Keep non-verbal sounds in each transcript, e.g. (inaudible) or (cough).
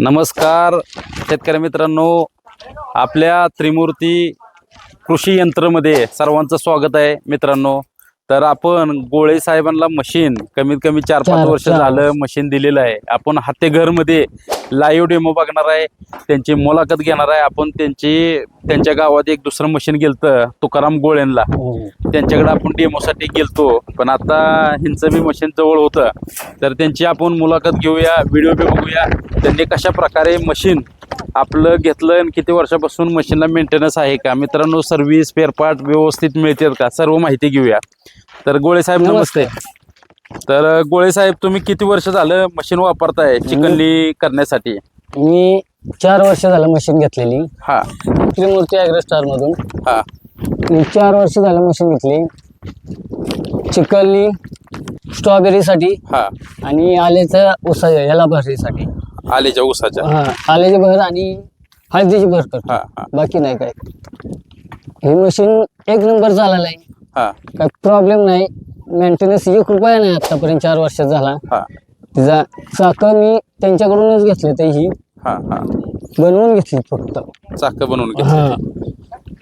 नमस्कार शेतकरी मित्रांनो. आपल्या त्रिमूर्ती कृषी यंत्रमध्ये सर्वांचं स्वागत आहे मित्रांनो. तर आपण गोळे साहेबांना मशीन कमीत कमी चार पाच चार- वर्ष चार झालं मशीन दिलेलं आहे. आपण हातेघरमध्ये लाईव्ह डेमो बघणार आहे त्यांची मुलाखत घेणार आहे. आपण त्यांची त्यांच्या गावात एक दुसरं मशीन गेलतं तुकाराम गोळ्यांना त्यांच्याकडे आपण डेमोसाठी गेलतो. पण आता ह्यांचं बी मशीन जवळ होतं. तर त्यांची आपण मुलाखत घेऊया व्हिडिओ बी बघूया. त्यांनी कशा प्रकारे मशीन आपलं घेतलं आणि किती वर्षापासून मशीनला मेंटेनन्स आहे का? मित्रांनो सर्व्हिस स्पेअर पार्ट व्यवस्थित मिळतील का? सर्व माहिती घेऊया. तर गोळे साहेब नमस्ते. तर गोळे साहेब तुम्ही किती वर्ष झालं मशीन वापरताय चिकनली करण्यासाठी? मी चार वर्ष झालं मशीन घेतलेली. हा. त्रिमूर्ती ॲग्रोस्टार मधून. हा. मी चार वर्ष झालं मशीन घेतली. चिकलनी स्ट्रॉबेरीसाठी हा. आणि आल्याचं उसा याला भरणीसाठी आलेच्या ऊसाच्या हा आल्याची भर आणि हळदीची भर करतो. हा हा. बाकी नाही काय. हे मशीन एक नंबर झालेलं आहे काय प्रॉब्लेम नाही. मेंटेनन्स एक रुपया नाही आतापर्यंत चार वर्षात झाला हा. तिचा चाकं मी त्यांच्याकडूनच घेतले ते ही. हा हा. बनवून घेतली फक्त. चाक बनवून घेतली हा.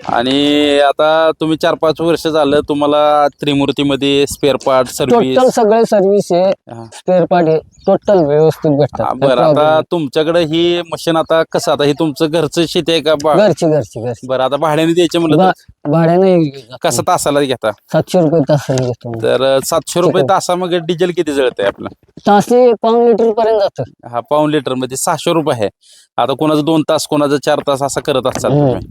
आणि आता तुम्ही चार पाच वर्ष झालं तुम्हाला त्रिमूर्तीमध्ये स्पेअर पार्ट सर्व्हिस टोटल सगळे सर्व्हिस आहे. हा. स्पेअर पार्ट आहे. टोटल व्यवस्थित भेटतात. बरं problem आता तुमच्याकडे ही मशीन आता कसं आता हे तुमचं घरचं शेती आहे का बा-. घरची घरची घरची. बरं आता भाड्याने द्यायचे म्हणलं तर? भाड्याने कसं तासाला घेता? सातशे रुपये तासाने घेतो मी. तर सातशे रुपये तासा मग डिझेल किती जळतंय आपलं? तासे पाऊन लिटर पर्यंत जातं. हा पाऊन लिटरमध्ये सहाशे रुपये आहे. आता कोणाचं दोन तास कोणाचं चार तास असं करत असाल हम्म. तुम्ही.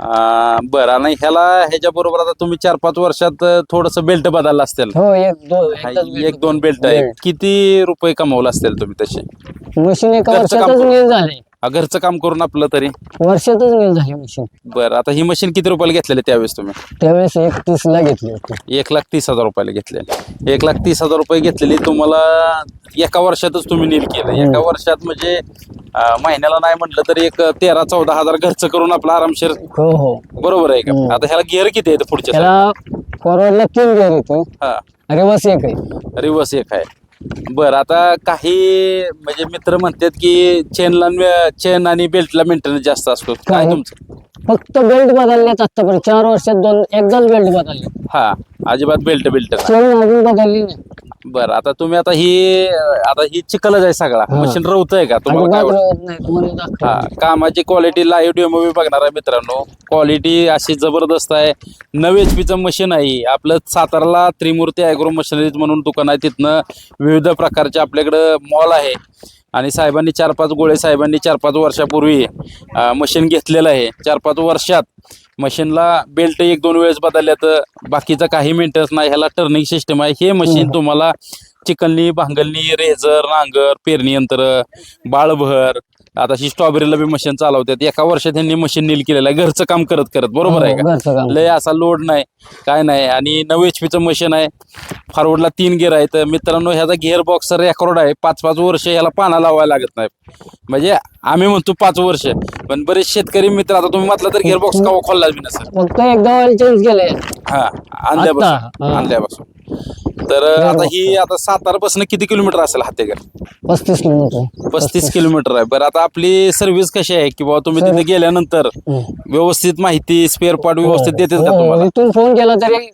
अं, बरं आणि ह्याला ह्याच्या बरोबर आता तुम्ही चार पाच वर्षात थोडस बेल्ट बदलला असतील. हो एक दोन हा, एक दोन बेल्ट आहे. Belt. किती रुपये कमवले असतील तुम्ही तसे? मशीन एका घरचं काम वर्षातच करून. मिल झाले. घरचं काम करून आपलं तरी? वर्षातच मिल झाली मशीन. बरं आता ही मशीन किती रुपयाला घेतलेली त्यावेळेस तुम्ही? त्यावेळेस एक तीस ला घेतली होती. एक लाख तीस हजार रुपयाला घेतले एक लाख तीस हजार रुपये घेतलेली तुम्हाला एका वर्षातच तुम्ही नील केलं. एका वर्षात म्हणजे महिन्याला नाही म्हटलं तरी एक तेरा चौदा हजार घरचं करून आपलं आरामशीर हो हो. बरोबर आहे का. आता ह्याला गिअर किती आहेत पुढच्या त्याला फॉरवर्डला तीन हा. एक आहे. रिवर्स एक आहे. बरं आता काही म्हणजे मित्र म्हणतात की चेनला चेन आणि बेल्टला मेंटेनन्स जास्त असतो. काय काय? तुमचं? फक्त बेल्ट बदलल्यात आतापर्यंत चार वर्षात दोन एकदाच बेल्ट बदलले. हा अजिबात बेल्ट बेल्ट चेन अजून बदलली नाही. बरं आता तुम्ही आता ही आता ही चिकलच आहे सगळा. हा. मशीन रवतंय का? तुम्हाला काय वाटतं? हा कामाची क्वालिटी लाईव्ह डेमो बी बघणार आहे मित्रांनो क्वालिटी अशी जबरदस्त आहे. नऊ एच पीचं मशीन आहे आपलं सातारला त्रिमूर्ती ॲग्रो मशिनरीज म्हणून दुकान आहे. तिथनं विविध प्रकारचे आपल्याकडं मॉल आहे. आणि साहेबांनी चार पाच गोळे साहेबांनी चार पाच वर्षापूर्वी मशीन घेतलेलं आहे. चार पाच वर्षात मशीनला बेल्ट एक दोन वेळेस बदलल्या तर बाकीचं काही मेंटेनन्स नाही. ह्याला टर्निंग सिस्टम आहे. हे मशीन. तुम्हाला चिकलनी भांगलनी रेझर नांगर पेरणी यंत्र बाळभर आता ही स्ट्रॉबेरीला बी मशीन चालवतात. एका वर्षात त्यांनी मशीन नील केलेलं आहे. घरचं काम करत करत. बरोबर आहे हो, का? घरचं काम लय असा लोड नाही. काय नाही. आणि नऊ एच पीचं मशीन आहे. फॉरवर्डला तीन गेअर आहे तर मित्रांनो ह्याचा गिअर बॉक्स रेकॉर्ड आहे. पाच पाच वर्ष ह्याला पाना लावायला लागत नाही म्हणजे आम्ही म्हणतो पाच वर्ष. पण बरेच शेतकरी मित्र आता तुम्ही म्हटलं तर गिअर बॉक्स कवा खोलला बी नसेल. फक्त एकदा ऑइल चेंज केले. हा आणल्यापासून. हा. आणल्यापासून. तर आता ही आता सातारापासून किती किलोमीटर असेल हातेघर पस्तीस किलोमीटर. पस्तीस किलोमीटर आहे. बरं आता आपली सर्व्हिस कशी आहे? की बाबा तुम्ही तिथे गेल्यानंतर व्यवस्थित माहिती स्पेअर पार्ट व्यवस्थित देतात का तुम्हाला? हो, इथून फोन केला तरी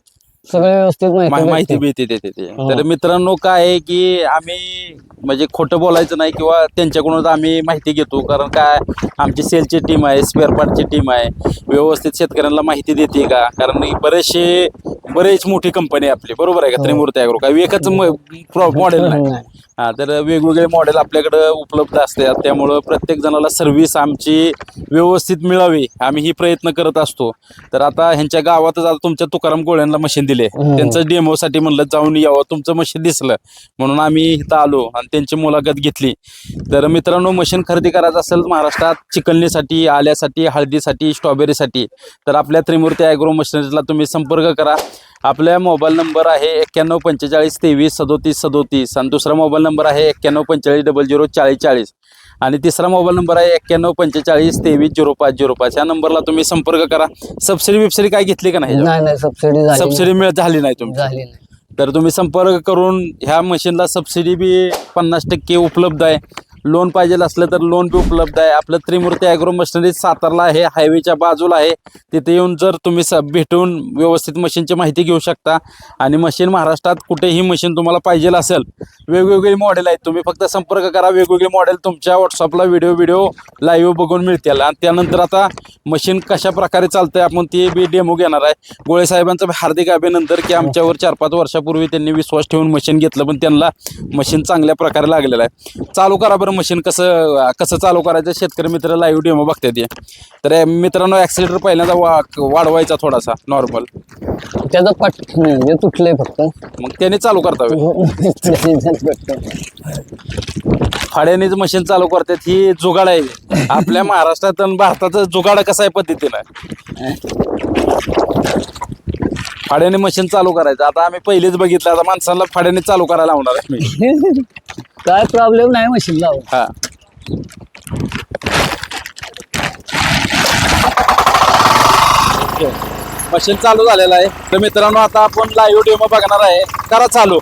सगळं व्यवस्थित मा- माहिती माहिती भेटते. मिळते देते ते हो. तर मित्रांनो काय आहे की आम्ही म्हणजे खोटं बोलायचं नाही किंवा त्यांच्याकडूनच आम्ही माहिती घेतो कारण काय आमची सेलची टीम आहे स्पेअर पार्टची टीम आहे व्यवस्थित शेतकऱ्यांना माहिती देते का कारण ही बरेचसे बरेच मोठी कंपनी आहे आपली बरोबर आहे का हो. त्रिमूर्ती ॲग्रो काय एकच मॉडेल नाही नाही. हा तर वेगवेगळे मॉडेल आपल्याकडं उपलब्ध असतात. त्यामुळं प्रत्येक जणाला सर्व्हिस आमची व्यवस्थित मिळावी आम्ही ही प्रयत्न करत असतो. तर आता ह्यांच्या गावातच आता तुमच्या तुकाराम गोळ्यांना मशीन दिले. हम्म. त्यांचं डेमोसाठी म्हणलं जाऊन यावं तुमचं मशीन दिसलं. म्हणून आम्ही इथं आलो आणि त्यांची मुलाखत घेतली. तर मित्रांनो मशीन खरेदी करायचं असेल महाराष्ट्रात चिकलनीसाठी आल्यासाठी हळदीसाठी स्ट्रॉबेरीसाठी तर आपल्या त्रिमूर्ती ॲग्रो मशिनरीजला तुम्ही संपर्क करा. आपल्या मोबाईल नंबर आहे एक्क्याण्णव पंचेचाळीस तेवीस सदोतीस सदोतीस आणि दुसरा मोबाईल नंबर आहे एक्क्याण्णव पंचेचाळीस डबल झिरो चाळीस चाळीस. आणि तिसरा मोबाईल नंबर आहे एक्क्याण्णव पंचेचाळीस तेवीस झिरो पाच झिरो पाच. या नंबरला तुम्ही संपर्क करा. सबसिडी बिबसिडी काय घेतली का नाही? नाही नाही सबसिडी झाली सबसिडी मिळ झाली नाही तुमची. झाली नाही. तर तुम्ही संपर्क करून ह्या मशीनला सबसिडी बी पन्नास टक्के उपलब्ध आहे. लोन पाहिजे असलं तर लोन बी उपलब्ध आहे. आपलं त्रिमूर्ती ॲग्रो मशिनरी सातारला आहे हायवेच्या बाजूला आहे. तिथे येऊन जर तुम्ही स भेटून व्यवस्थित मशीनची माहिती घेऊ शकता. आणि मशीन महाराष्ट्रात कुठेही मशीन तुम्हाला पाहिजे असेल वेगवेगळी मॉडेल आहेत. तुम्ही फक्त संपर्क करा. वेगवेगळी मॉडेल तुमच्या व्हॉट्सअपला व्हिडिओ व्हिडिओ लाईव्ह बघून मिळतील. आणि त्यानंतर आता मशीन कशा प्रकारे चालतंय आपण ते बी डेमो घेणार आहे. गोळे साहेबांचं हार्दिक अभिनंदन की आमच्यावर चार पाच वर्षापूर्वी त्यांनी विश्वास ठेवून मशीन घेतलं. पण त्यांना मशीन चांगल्या प्रकारे लागलेलं आहे. चालू करा बरं मशीन कसं कसं चालू करायचं शेतकरी मित्र लाईव्ह डेमो बघतात ते. तर हे मित्रांनो ॲक्सिलेटर पहिल्यांदा वा वाढवायचा थोडासा नॉर्मल त्याचा पट म्हणजे तुटलंय फक्त. मग त्याने चालू करता फाड्यानेच मशीन चालू करतात ही जुगाड आहे. आपल्या महाराष्ट्रात आणि भारताचं जुगाड कसं आहे पद्धतीनं? फाड्याने मशीन चालू करायचं. आता आम्ही पहिलेच बघितलं आता माणसाला फाड्याने चालू करायला लावणार आहे. (laughs) काय प्रॉब्लेम नाही मशीन लावून हा. मशीन चालू झालेलं आहे. तर मित्रांनो आता आपण लाईव्ह डेमो बघणार आहे. करा चालू.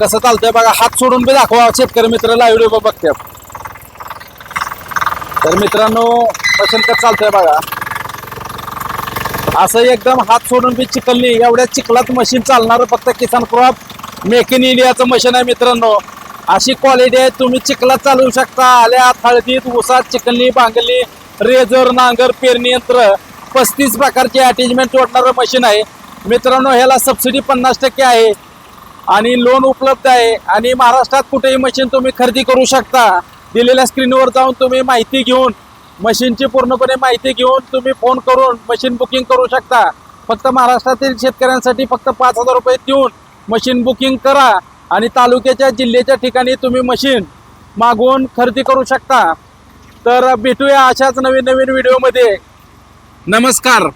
कसं चालतंय बघा हात सोडून बी दाखवा. शेतकरी मित्र लाईव्ह डेमो बघतात तर मित्रांनो मशीन कसं चालतंय बघा. असं एकदम हात सोडून बी चिकलली एवढ्या चिखलात मशीन चालणार फक्त किसान क्रॉप मेक इन इंडियाचं मशीन आहे मित्रांनो. अशी क्वालिटी आहे तुम्ही चिखलात चालवू शकता. आल्यात हळदीत उसात चिकनली बांगली रेजर नांगर पेरणी यंत्र पस्तीस प्रकारचे अटॅचमेंट जोडणारं मशीन आहे. मित्रांनो ह्याला सबसिडी पन्नास टक्के आहे. आणि लोन उपलब्ध आहे. आणि महाराष्ट्रात कुठेही मशीन तुम्ही खरेदी करू शकता. दिलेल्या स्क्रीनवर जाऊन तुम्ही माहिती घेऊन मशीनची पूर्णपणे माहिती घेऊन तुम्ही फोन करून मशीन बुकिंग करू शकता. फक्त महाराष्ट्रातील शेतकऱ्यांसाठी फक्त पाच हजार रुपये देऊन मशीन बुकिंग करा. आणि तालुक्याच्या जिल्ह्याच्या ठिकाणी तुम्ही मशीन मागवून खरेदी करू शकता. तर भेटूया अशाच नवीन नवीन व्हिडिओमध्ये. नमस्कार.